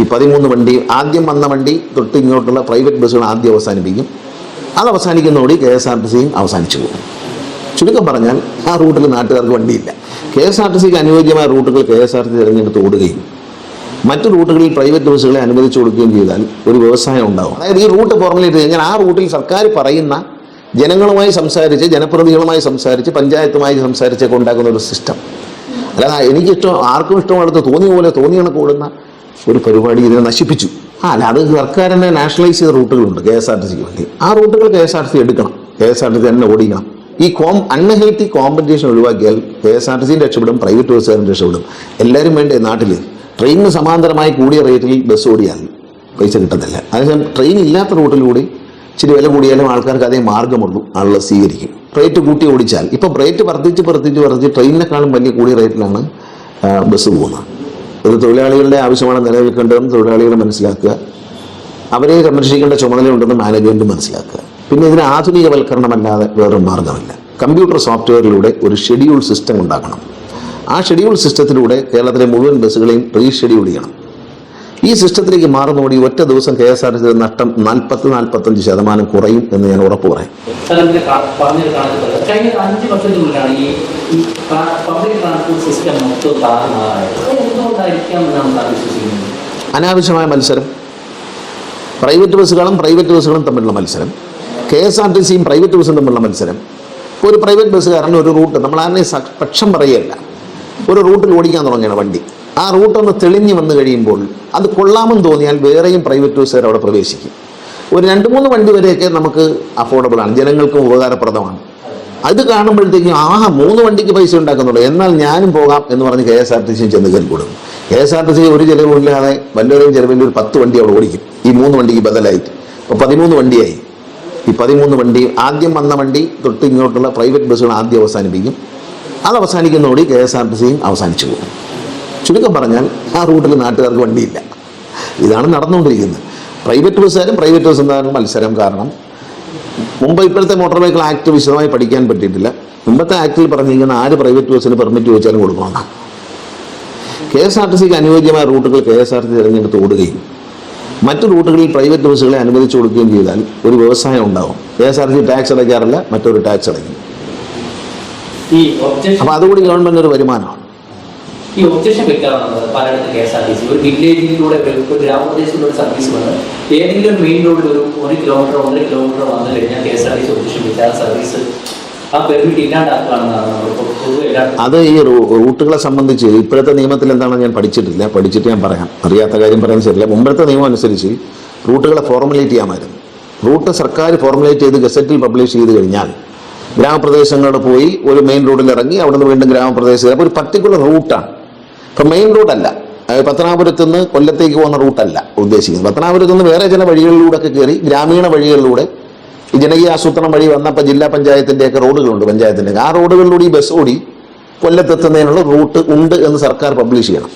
ഈ പതിമൂന്ന് വണ്ടി ആദ്യം വന്ന വണ്ടി തൊട്ട് ഇങ്ങോട്ടുള്ള പ്രൈവറ്റ് ബസ്സുകൾ ആദ്യം അവസാനിപ്പിക്കും. അത് അവസാനിക്കുന്നതോടെ കെ എസ് ആർ ടി സിയും അവസാനിച്ചു പോകും. ചുരുക്കം പറഞ്ഞാൽ ആ റൂട്ടിൽ നാട്ടുകാർക്ക് വണ്ടിയില്ല. കെ എസ് ആർ ടി സിക്ക് അനുയോജ്യമായ റൂട്ടുകൾ K S R T C തിരഞ്ഞെടുത്ത് ഓടുകയും മറ്റു റൂട്ടുകളിൽ പ്രൈവറ്റ് ബസ്സുകളെ അനുവദിച്ചു കൊടുക്കുകയും ചെയ്താൽ ഒരു വ്യവസായം ഉണ്ടാവും. അതായത് ഈ റൂട്ട് ഫോർമുലേറ്റ് കഴിഞ്ഞാൽ ആ റൂട്ടിൽ സർക്കാർ പറയുന്ന ജനങ്ങളുമായി സംസാരിച്ച് ജനപ്രതിനിധികളുമായി സംസാരിച്ച് പഞ്ചായത്തുമായി സംസാരിച്ചൊക്കെ ഉണ്ടാക്കുന്ന ഒരു സിസ്റ്റം അല്ലാതെ എനിക്കിഷ്ടം ആർക്കും ഇഷ്ടമുള്ളത് തോന്നിയ പോലെ തോന്നിയാണ് കണക്ക് ഓടുന്ന ഒരു പരിപാടി ഇതിനെ നശിപ്പിച്ചു. ആ അല്ല അത് സർക്കാരിന്റെ നാഷണലൈസ് ചെയ്ത റൂട്ടുകളുണ്ട് കെ എസ് ആർ ടി സിക്ക് വേണ്ടി. ആ റൂട്ടുകൾ K S R T C എടുക്കണം. K S R T C തന്നെ ഓടിക്കണം. ഈ കോം അൺഹെൽത്തി കോമ്പറ്റീഷൻ ഒഴിവാക്കിയാൽ കെ എസ് ആർ ടി സിയും രക്ഷപ്പെടും പ്രൈവറ്റ് ബസ്സുകാരും രക്ഷപ്പെടും. എല്ലാവരും വേണ്ടേ നാട്ടിൽ ട്രെയിനിന് സമാന്തരമായി കൂടിയ റേറ്റിൽ ബസ് ഓടിയാൽ പൈസ കിട്ടത്തില്ല അതേസമയം ട്രെയിൻ ഇല്ലാത്ത റൂട്ടിലൂടെ ഇച്ചിരി വില കൂടിയാലും ആൾക്കാർക്ക് അതേ മാർഗമുള്ളൂ ആളുകൾ സ്വീകരിക്കും. റേറ്റ് കൂട്ടി ഓടിച്ചാൽ. ഇപ്പം റേറ്റ് വർദ്ധിച്ച് വർദ്ധിച്ച് വർദ്ധിച്ച് ട്രെയിനിനെക്കാളും വലിയ കൂടിയ റേറ്റിലാണ് ബസ് പോകുന്നത്. ഇത് തൊഴിലാളികളുടെ ആവശ്യമാണ് നിലനിൽക്കേണ്ടതെന്ന് തൊഴിലാളികൾ മനസ്സിലാക്കുക. അവരെ സംരക്ഷിക്കേണ്ട ചുമതലയുണ്ടെന്ന് മാനേജ്മെന്റ് മനസ്സിലാക്കുക. പിന്നെ ഇതിന് ആധുനികവൽക്കരണമല്ലാതെ വേറൊരു മാർഗമില്ല കമ്പ്യൂട്ടർ സോഫ്റ്റ്വെയറിലൂടെ ഒരു ഷെഡ്യൂൾ സിസ്റ്റം ഉണ്ടാക്കണം. ആ ഷെഡ്യൂൾ സിസ്റ്റത്തിലൂടെ കേരളത്തിലെ മുഴുവൻ ബസ്സുകളെയും റീഷെഡ്യൂൾ ചെയ്യണം. ഈ സിസ്റ്റത്തിലേക്ക് മാറുന്നതോടെ ഒറ്റ ദിവസം കെ എസ് ആർ ടി നഷ്ടം നാൽപ്പത്തി നാൽപ്പത്തഞ്ച് ശതമാനം കുറയും എന്ന് ഞാൻ ഉറപ്പ് പറയും. കഴിഞ്ഞ അഞ്ച് ഈ പബ്ലിക് ട്രാൻസ്പോർട്ട് സിസ്റ്റം അനാവശ്യമായ മത്സരം. പ്രൈവറ്റ് ബസ്സുകളും പ്രൈവറ്റ് ബസ്സുകളും തമ്മിലുള്ള മത്സരം. കെ എസ് ആർ ടി സിയും പ്രൈവറ്റ് ബസ്സും തമ്മിലുള്ള മത്സരം. ഇപ്പോൾ ഒരു പ്രൈവറ്റ് ബസ്സുകാരൻ ഒരു റൂട്ട് നമ്മൾ ആരെ പക്ഷം പറയുകയല്ല. ഒരു റൂട്ടിൽ ഓടിക്കാൻ തുടങ്ങിയാണ് വണ്ടി. ആ റൂട്ടൊന്ന് തെളിഞ്ഞു വന്നു കഴിയുമ്പോൾ അത് കൊള്ളാമെന്ന് തോന്നിയാൽ വേറെയും പ്രൈവറ്റ് ബസ്സുകാർ അവിടെ പ്രവേശിക്കും. ഒരു രണ്ട് മൂന്ന് വണ്ടി വരെയൊക്കെ നമുക്ക് അഫോർഡബിൾ ആണ്. ജനങ്ങൾക്കും ഉപകാരപ്രദമാണ്. അത് കാണുമ്പോഴത്തേക്കും ആഹാ മൂന്ന് വണ്ടിക്ക് പൈസ ഉണ്ടാക്കുന്നുള്ളൂ. എന്നാൽ ഞാനും പോകാം എന്ന് പറഞ്ഞ് കെ എസ് ആർ ടി സിയും ചെന്ന് കയറി കൊടുക്കും K S R T C ഒരു ചിലവില്ലാതെ വല്ലവരെയും ചിലവിൽ ഒരു പത്ത് വണ്ടി അവിടെ ഓടിക്കും. ഈ മൂന്ന് വണ്ടിക്ക് ബദലായിട്ട് അപ്പോൾ പതിമൂന്ന് വണ്ടിയായി. ഈ പതിമൂന്ന് വണ്ടി ആദ്യം വന്ന വണ്ടി തൊട്ട് ഇങ്ങോട്ടുള്ള പ്രൈവറ്റ് ബസ്സുകൾ ആദ്യം അവസാനിപ്പിക്കും. അത് അവസാനിക്കുന്നതോടി കെ എസ് ആർ ടി സിയും അവസാനിച്ചു പോകും. ചുരുക്കം പറഞ്ഞാൽ ആ റൂട്ടിൽ നാട്ടുകാർക്ക് വണ്ടിയില്ല. ഇതാണ് നടന്നുകൊണ്ടിരിക്കുന്നത്. പ്രൈവറ്റ് ബസ്സുകാരും പ്രൈവറ്റ് ബസ്സുകാരും മത്സരം കാരണം മുമ്പ് ഇപ്പോഴത്തെ മോട്ടോർ വെഹിക്കിൾ ആക്ട് വിശദമായി പഠിക്കാൻ പറ്റിയിട്ടില്ല. മുമ്പത്തെ ആക്ടിൽ പറഞ്ഞിരിക്കുന്ന ആര് പ്രൈവറ്റ് ബസ്സിന് പെർമിറ്റ് ചോദിച്ചാലും കൊടുക്കണമെന്നാണ് കെ എസ് ആർ ടി സിക്ക് അനുയോജ്യമായ റൂട്ടുകൾ കെ എസ് ആർ ടി തിരഞ്ഞെടുത്ത് ഓടുകയും മറ്റു റൂട്ടുകളിൽ പ്രൈവറ്റ് ബസ്സുകളെ അനുവദിച്ചു കൊടുക്കുകയും ചെയ്താൽ ഒരു വ്യവസായം ഉണ്ടാവും. K S R T C tax അടയ്ക്കാറില്ല മറ്റൊരു ടാക്സ് അടയ്ക്കും. അപ്പോൾ അതുകൂടി ഗവൺമെന്റ് ഒരു വരുമാനമാണ്. ഈ ഒബ്ജക്ഷൻ വെക്കാറുണ്ട്. പലയിടത്ത് K S R T C. ഒരു വില്ലേജിലൂടെ ഒരു ഗ്രാമപ്രദേശത്തിലൂടെ സർവീസ് വന്ന് ഏതെങ്കിലും മെയിൻ റോഡിൽ ഒരു ഒരു കിലോമീറ്റർ ഒന്നര കിലോമീറ്റർ വന്നു കഴിഞ്ഞാൽ K S R T C objection വെച്ചാൽ സർവീസ് അത് ഈ റൂട്ടുകളെ സംബന്ധിച്ച് ഇപ്പോഴത്തെ നിയമത്തിൽ എന്താണെന്ന് ഞാൻ പഠിച്ചിട്ടില്ല. പഠിച്ചിട്ട് ഞാൻ പറയാം. അറിയാത്ത കാര്യം പറയാൻ ശരിയില്ല. മുമ്പത്തെ നിയമം അനുസരിച്ച് റൂട്ടുകളെ ഫോർമുലേറ്റ് ചെയ്യാമായിരുന്നു. റൂട്ട് സർക്കാർ ഫോർമുലേറ്റ് ചെയ്ത് ഗസറ്റിൽ പബ്ലിഷ് ചെയ്ത് കഴിഞ്ഞാൽ ഗ്രാമപ്രദേശങ്ങളോട് പോയി ഒരു മെയിൻ റോഡിൽ ഇറങ്ങി അവിടുന്ന് വീണ്ടും ഗ്രാമപ്രദേശത്തിൽ അപ്പോൾ ഒരു പർട്ടിക്കുലർ റൂട്ടാണ് ഇപ്പം മെയിൻ റൂട്ടല്ല പത്തനാപുരത്ത് നിന്ന് കൊല്ലത്തേക്ക് പോകുന്ന റൂട്ടല്ല ഉദ്ദേശിക്കുന്നത്. പത്തനാപുരത്ത് നിന്ന് വേറെ ചില വഴികളിലൂടെ ഒക്കെ കയറി ഗ്രാമീണ വഴികളിലൂടെ ഈ ജനകീയ ആസൂത്രണം വഴി വന്നപ്പോൾ ജില്ലാ പഞ്ചായത്തിന്റെയൊക്കെ റോഡുകളുണ്ട് പഞ്ചായത്തിന്റെ ആ റോഡുകളിലൂടെ ഈ ബസ് ഓടി കൊല്ലത്തെത്തുന്നതിനുള്ള റൂട്ട് ഉണ്ട് എന്ന് സർക്കാർ പബ്ലിഷ് ചെയ്യണം.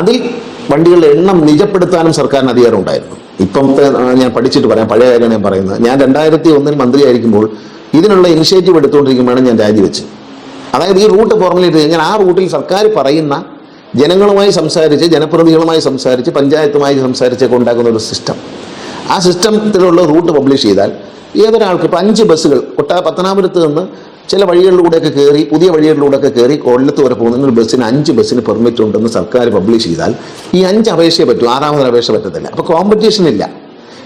അതിൽ വണ്ടികളുടെ എണ്ണം നിജപ്പെടുത്താനും സർക്കാരിന് അധികാരം ഉണ്ടായിരുന്നു ഇപ്പോഴത്തെ ഞാൻ പഠിച്ചിട്ട് പറയാം പഴയ കാര്യമാണ് ഞാൻ പറയുന്നത്. ഞാൻ രണ്ടായിരത്തി ഒന്നിൽ മന്ത്രിയായിരിക്കുമ്പോൾ ഇതിനുള്ള ഇനിഷ്യേറ്റീവ് എടുത്തുകൊണ്ടിരിക്കുമ്പോഴാണ് ഞാൻ രാജിവെച്ച് അതായത് ഈ റൂട്ട് ഫോർമുലേറ്റ് കഴിഞ്ഞാൽ ആ റൂട്ടിൽ സർക്കാർ പറയുന്ന ജനങ്ങളുമായി സംസാരിച്ച് ജനപ്രതിനിധികളുമായി സംസാരിച്ച് പഞ്ചായത്തുമായി സംസാരിച്ചൊക്കെ ഉണ്ടാക്കുന്ന ഒരു സിസ്റ്റം ആ സിസ്റ്റത്തിലുള്ള റൂട്ട് പബ്ലിഷ് ചെയ്താൽ ഏതൊരാൾക്ക് ഇപ്പം അഞ്ച് ബസ്സുകൾ കൊട്ടാ പത്തനാപുരത്ത് നിന്ന് ചില വഴികളിലൂടെയൊക്കെ കയറി പുതിയ വഴികളിലൂടെയൊക്കെ കയറി കൊല്ലത്ത് വരെ പോകുന്ന ഒരു ബസ്സിന് അഞ്ച് ബസ്സിന് പെർമിറ്റ് ഉണ്ടെന്ന് സർക്കാർ പബ്ലിഷ് ചെയ്താൽ ഈ അഞ്ച് അപേക്ഷയെ പറ്റൂ ആറാമതൊരു അപേക്ഷ പറ്റത്തില്ല. അപ്പോൾ കോമ്പറ്റീഷൻ ഇല്ല.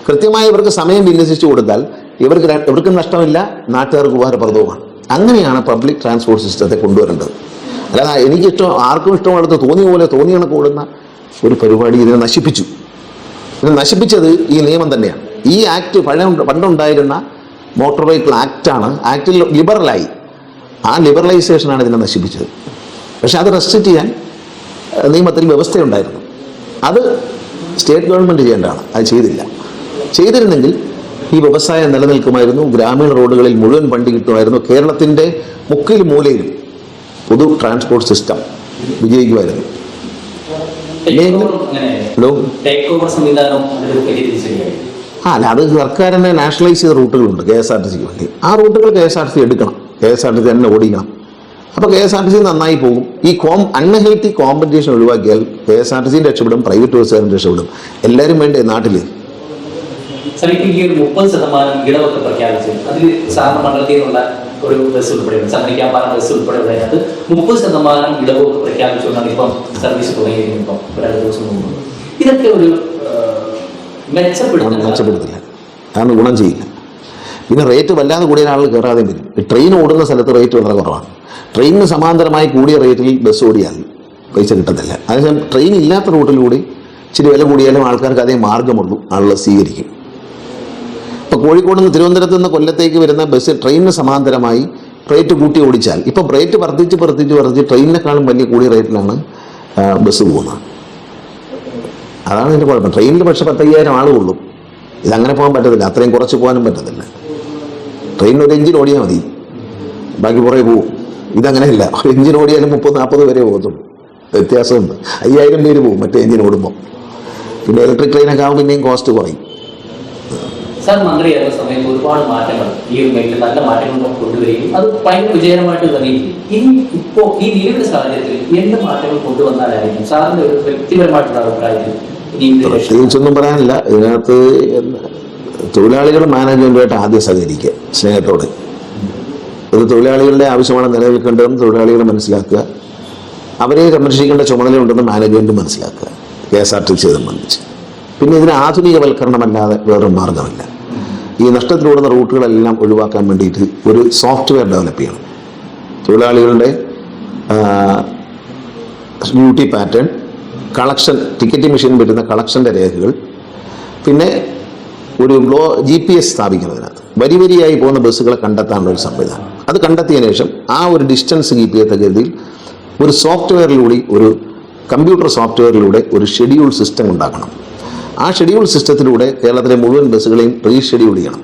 കൃത്യമായി ഇവർക്ക് സമയം വിന്യസിച്ചു കൊടുത്താൽ ഇവർക്ക് ഇവർക്കും നഷ്ടമില്ല നാട്ടുകാർക്ക് ഉപകാരപ്രദവുമാണ്. അങ്ങനെയാണ് പബ്ലിക് ട്രാൻസ്പോർട്ട് സിസ്റ്റത്തെ കൊണ്ടുവരേണ്ടത്. അല്ലാതെ എനിക്കിഷ്ടം ആർക്കും ഇഷ്ടമാണെന്ന് തോന്നിയ പോലെ തോന്നി കണക്ക് ഓടുന്ന ഒരു പരിപാടി ഇതിനെ നശിപ്പിച്ചു. ഇതിനെ നശിപ്പിച്ചത് ഈ നിയമം തന്നെയാണ്. ഈ ആക്ട് പഴയ പണ്ടുണ്ടായിരുന്ന മോട്ടോർ വെഹിക്കിൾ ആക്റ്റാണ് ആക്ടിൽ ലിബറലായി ആ ലിബറലൈസേഷനാണ് ഇതിനെ നശിപ്പിച്ചത്. പക്ഷെ അത് റെസ്ട്രിക്റ്റ് ചെയ്യാൻ നിയമത്തിൽ വ്യവസ്ഥയുണ്ടായിരുന്നു. അത് സ്റ്റേറ്റ് ഗവൺമെന്റ് ചെയ്യേണ്ടതാണ്. അത് ചെയ്തില്ല. ചെയ്തിരുന്നെങ്കിൽ ഈ വ്യവസായം നിലനിൽക്കുമായിരുന്നു. ഗ്രാമീണ റോഡുകളിൽ മുഴുവൻ വണ്ടി കിട്ടുമായിരുന്നു. കേരളത്തിന്റെ മുക്കിൽ മൂലയിലും പൊതു ട്രാൻസ്പോർട്ട് സിസ്റ്റം വിജയിക്കുമായിരുന്നു. ഹലോ അല്ല അത് സർക്കാരിന്റെ നാഷണലൈസ് ചെയ്ത റൂട്ടുകളുണ്ട് കെ എസ് ആർ ടി സിക്ക് വേണ്ടി. ആ റൂട്ടുകൾ K S R T C എടുക്കണം. K S R T C തന്നെ ഓടിക്കണം. അപ്പോൾ K S R T C നന്നായി പോകും. ഈ കോം അൺഹെൽത്തി കോമ്പറ്റീഷൻ ഒഴിവാക്കിയാൽ കെ എസ് ആർ ടി സിയും രക്ഷപ്പെടും പ്രൈവറ്റ് ബസ്സുകാരും രക്ഷപ്പെടും. എല്ലാവരും വേണ്ടേ നാട്ടിൽ മുപ്പത് ശതമാനം ഇടവൊക്കെ പ്രഖ്യാപിച്ചു. അതിൽ സാറിന് മണ്ഡലത്തിൽ നിന്നുള്ള ഒരു ബസ് ഉൾപ്പെടെയുണ്ട്. സമ്മതിക്കാപ്പാറ ബസ് ഉൾപ്പെടെ അതിനകത്ത് മുപ്പത് ശതമാനം ഇളവ് പ്രഖ്യാപിച്ചുകൊണ്ടാണ് ഇപ്പം സർവീസ് തുടങ്ങിയിരിക്കുന്നത് ഇപ്പം ഒരു രണ്ട് ദിവസം മുമ്പ്. ഇതൊക്കെ ഒരു മെച്ചപ്പെടുത്തില്ല. ഗുണം ചെയ്യില്ല. പിന്നെ റേറ്റ് വല്ലാതെ കൂടിയ ആളുകൾ കയറാതെ വരും. ട്രെയിൻ ഓടുന്ന സ്ഥലത്ത് റേറ്റ് വളരെ കുറവാണ്. ട്രെയിനിന് സമാന്തരമായി കൂടിയ റേറ്റിൽ ബസ് ഓടിയാൽ പൈസ കിട്ടത്തില്ല. അതേസമയം ട്രെയിൻ ഇല്ലാത്ത റൂട്ടിലൂടെ ഇച്ചിരി വില കൂടിയാലും ആൾക്കാർക്ക് അതേ മാർഗമുള്ളൂ ആളുകൾ സ്വീകരിക്കും. ഇപ്പോൾ കോഴിക്കോട് നിന്ന് തിരുവനന്തപുരത്ത് നിന്ന് കൊല്ലത്തേക്ക് വരുന്ന ബസ് ട്രെയിനിന് സമാന്തരമായി റേറ്റ് കൂട്ടി ഓടിച്ചാൽ ഇപ്പം റേറ്റ് വർദ്ധിച്ച് വർദ്ധിച്ച് വർദ്ധിച്ച് ട്രെയിനിനെക്കാളും വലിയ കൂടിയ റേറ്റിലാണ് ബസ് പോകുന്നത്. അതാണ് ഇതിന്റെ കുഴപ്പം. ട്രെയിനിൽ പക്ഷെ പത്തയ്യായിരം ആൾ കൊള്ളും ഇതങ്ങനെ പോകാൻ പറ്റത്തില്ല. അത്രയും കുറച്ച് പോകാനും പറ്റത്തില്ല. ട്രെയിനിൽ ഒരു എഞ്ചിൻ ഓടിയാൽ മതി. ബാക്കി കുറേ പോവും. ഇതങ്ങനെയല്ല ഒരു എഞ്ചിൻ ഓടിയാലും മുപ്പത് നാൽപ്പത് വരെ പോകത്തുള്ളൂ. വ്യത്യാസമുണ്ട്. അയ്യായിരം പേര് പോകും മറ്റേ എഞ്ചിൻ ഓടുമ്പോൾ പിന്നെ ഇലക്ട്രിക് ട്രെയിനൊക്കെ ആകുമ്പോൾ പിന്നെയും കോസ്റ്റ് കുറയും. സാർ മന്ത്രിയായിരുന്ന സമയത്ത് ഒരുപാട് മാറ്റങ്ങൾ ഈ ഒരു മേഖല നല്ല മാറ്റങ്ങൾ കൊണ്ടുവരികയും അത് ഭയങ്കര വിജയകരമായിട്ട് തന്നെ ഇനി ഇപ്പോ ഈ നിലവിലെ സാഹചര്യത്തിൽ എന്ത് മാറ്റങ്ങൾ കൊണ്ടുവന്നാലായിരിക്കും? സാറിന്റെ ഒരു വ്യക്തിപരമായിട്ടുള്ള അഭിപ്രായത്തിൽ പ്രത്യേകിച്ചൊന്നും പറയാനില്ല. ഇതിനകത്ത് തൊഴിലാളികൾ മാനേജ്മെന്റുമായിട്ട് ആദ്യം സഹകരിക്കുക സ്നേഹത്തോടെ. ഇത് തൊഴിലാളികളുടെ ആവശ്യമാണ് നിലനിൽക്കേണ്ടതെന്ന് തൊഴിലാളികൾ മനസ്സിലാക്കുക. അവരെ സംരക്ഷിക്കേണ്ട ചുമതലയുണ്ടെന്ന് മാനേജ്മെന്റ് മനസ്സിലാക്കുക. K S R T C സംബന്ധിച്ച്. പിന്നെ ഇതിന് ആധുനികവൽക്കരണമല്ലാതെ വേറൊരു മാർഗമില്ല ഈ നഷ്ടത്തിലൂടുന്ന റൂട്ടുകളെല്ലാം ഒഴിവാക്കാൻ വേണ്ടിയിട്ട് ഒരു സോഫ്റ്റ്വെയർ ഡെവലപ്പ് ചെയ്യണം. തൊഴിലാളികളുടെ duty pattern collection ticket machine വരുന്ന കളക്ഷന്റെ രേഖകൾ പിന്നെ ഒരു ഗ്ലോ ജി പി എസ് സ്ഥാപിക്കുന്നതിനകത്ത്. വരി വരിയായി പോകുന്ന ബസ്സുകളെ കണ്ടെത്താനുള്ള ഒരു സംവിധാനം. അത് കണ്ടെത്തിയതിനു ശേഷം ആ ഒരു ഡിസ്റ്റൻസ് കീപ്പ് ചെയ്യത്തക്ക രീതിയിൽ ഒരു സോഫ്റ്റ്വെയറിലൂടെ ഒരു കമ്പ്യൂട്ടർ സോഫ്റ്റ്വെയറിലൂടെ ഒരു ഷെഡ്യൂൾ സിസ്റ്റം ഉണ്ടാക്കണം. ആ ഷെഡ്യൂൾ സിസ്റ്റത്തിലൂടെ കേരളത്തിലെ മുഴുവൻ ബസ്സുകളെയും റീഷെഡ്യൂൾ ചെയ്യണം.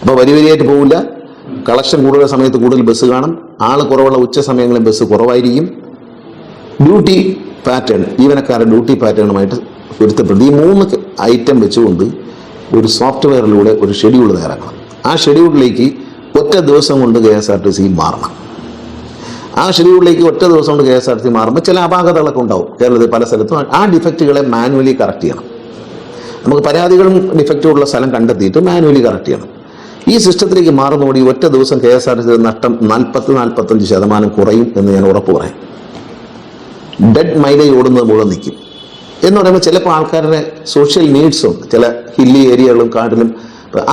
അപ്പോൾ വരി വരിയായിട്ട് പോകില്ല കളക്ഷൻ കൂടുതൽ സമയത്ത് കൂടുതൽ ബസ് കാണും. ആൾ കുറവുള്ള ഉച്ച സമയങ്ങളിൽ ബസ് കുറവായിരിക്കും. ഡ്യൂട്ടി പാറ്റേൺ ജീവനക്കാരുടെ ഡ്യൂട്ടി പാറ്റേണുമായിട്ട് പൊരുത്തപ്പെടുത്തി ഈ മൂന്ന് ഐറ്റം വെച്ചുകൊണ്ട് ഒരു സോഫ്റ്റ്വെയറിലൂടെ ഒരു ഷെഡ്യൂൾ തയ്യാറാക്കണം. ആ ഷെഡ്യൂളിലേക്ക് ഒറ്റ ദിവസം കൊണ്ട് K S R T C മാറണം. ആ ഷെഡ്യൂളിലേക്ക് ഒറ്റ ദിവസം കൊണ്ട് K S R T C മാറുമ്പോൾ ചില അപാകതകളൊക്കെ ഉണ്ടാവും കേരളത്തിൽ പല സ്ഥലത്തും. ആ ഡിഫക്റ്റുകളെ മാനുവലി കറക്റ്റ് ചെയ്യണം. നമുക്ക് പരാതികളും ഡിഫക്റ്റും ഉള്ള സ്ഥലം കണ്ടെത്തിയിട്ട് മാനുവലി കറക്റ്റ് ചെയ്യണം. ഈ സിസ്റ്റത്തിലേക്ക് മാറുന്നതോടെ ഒറ്റ ദിവസം K S R T C നഷ്ടം നാൽപ്പത്തി നാൽപ്പത്തഞ്ച് ശതമാനം കുറയും എന്ന് ഞാൻ ഉറപ്പ് പറയാം. ഡെഡ് മൈലേജ് ഓടുന്നത് മുഴുവൻ നിൽക്കും എന്ന് പറയുമ്പോൾ ചിലപ്പോൾ ആൾക്കാരുടെ സോഷ്യൽ നീഡ്സും ചില ഹില്ലി ഏരിയകളും കാട്ടിലും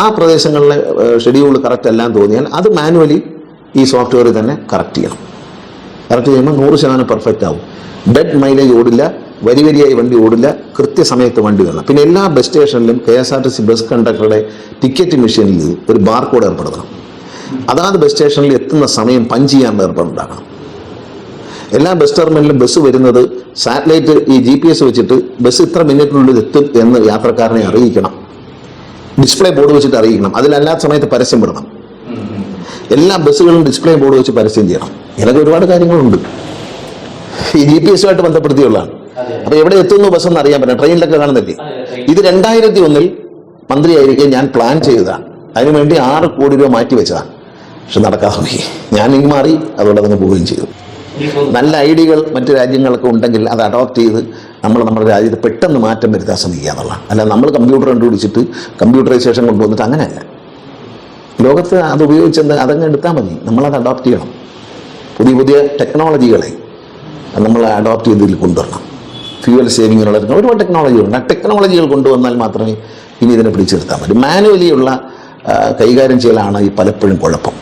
ആ പ്രദേശങ്ങളിലെ ഷെഡ്യൂൾ കറക്റ്റ് എന്ന് തോന്നിയാൽ അത് മാനുവലി ഈ സോഫ്റ്റ്വെയറിൽ തന്നെ കറക്റ്റ് ചെയ്യണം. കറക്റ്റ് ചെയ്യുമ്പോൾ നൂറ് ശതമാനം പെർഫെക്റ്റ് ആവും. ഡെഡ് മൈലേജ് ഓടില്ല വരി വരിയായി വണ്ടി ഓടില്ല കൃത്യസമയത്ത് വണ്ടി വരണം. പിന്നെ എല്ലാ ബസ് സ്റ്റേഷനിലും K S R T C bus കണ്ടക്ടറുടെ ticket മെഷീനിൽ ഒരു ബാർകോഡ് ഏർപ്പെടുത്തണം. അതാത് ബസ് സ്റ്റേഷനിൽ എത്തുന്ന സമയം പഞ്ച് ചെയ്യാനുള്ള ഏർപ്പാടുണ്ടാക്കണം എല്ലാ ബസ് ടെർമിനലിലും ബസ് വരുന്നത് സാറ്റലൈറ്റ് ഈ ജി പി എസ് വെച്ചിട്ട് ബസ് ഇത്ര മിനിറ്റിനുള്ളിൽ എത്തും എന്ന് യാത്രക്കാരനെ അറിയിക്കണം. ഡിസ്പ്ലേ ബോർഡ് വെച്ചിട്ട് അറിയിക്കണം. അതിലല്ലാത്ത സമയത്ത് പരസ്യം വിടണം. എല്ലാ ബസ്സുകളും ഡിസ്പ്ലേ ബോർഡ് വെച്ച് പരസ്യം ചെയ്യണം. ഇങ്ങനൊക്കെ ഒരുപാട് കാര്യങ്ങളുണ്ട്. ഈ ജി പി എസുമായിട്ട് ബന്ധപ്പെടുത്തിയുള്ളതാണ്. അപ്പൊ എവിടെ എത്തുന്നു ബസ് എന്ന് അറിയാൻ പറ്റും ട്രെയിനിലൊക്കെ കാണുന്നില്ലേ? ഇത് രണ്ടായിരത്തി ഒന്നിൽ മന്ത്രിയായിരിക്കെ ഞാൻ പ്ലാൻ ചെയ്തതാണ് അതിനുവേണ്ടി ആറ് കോടി രൂപ മാറ്റി വെച്ചതാണ്. പക്ഷെ നടക്കാതെ പോയി. ഞാൻ ഇങ്ങ് മാറി അതുകൊണ്ട് അതിന് പോവുകയും ചെയ്തു. നല്ല ഐഡിയകൾ മറ്റു രാജ്യങ്ങളൊക്കെ ഉണ്ടെങ്കിൽ അത് അഡോപ്റ്റ് ചെയ്ത് നമ്മൾ നമ്മുടെ രാജ്യത്ത് പെട്ടെന്ന് മാറ്റം വരുത്താൻ ശ്രമിക്കുക എന്നുള്ളതാണ്. അല്ല നമ്മൾ കമ്പ്യൂട്ടർ കണ്ടുപിടിച്ചിട്ട് കമ്പ്യൂട്ടറൈസേഷൻ കൊണ്ടുവന്നിട്ട് അങ്ങനെയല്ല. ലോകത്ത് അത് ഉപയോഗിച്ചെന്ന് അതങ്ങ് എടുത്താൽ മതി. നമ്മളത് അഡോപ്റ്റ് ചെയ്യണം. പുതിയ പുതിയ ടെക്നോളജികളെ നമ്മൾ അഡോപ്റ്റ് ചെയ്തതിൽ കൊണ്ടുവരണം. ഫ്യൂവൽ സേവിങ് സേവിങ്ങിനുള്ള ഒരുപാട് ടെക്നോളജികളുണ്ട് ആ ടെക്നോളജികൾ കൊണ്ടുവന്നാൽ മാത്രമേ ഇനി ഇതിനെ പിടിച്ചെടുത്താൻ പറ്റൂ. മാനുവലി ഉള്ള കൈകാര്യം ചെയ്യലാണ് ഈ പലപ്പോഴും കുഴപ്പം.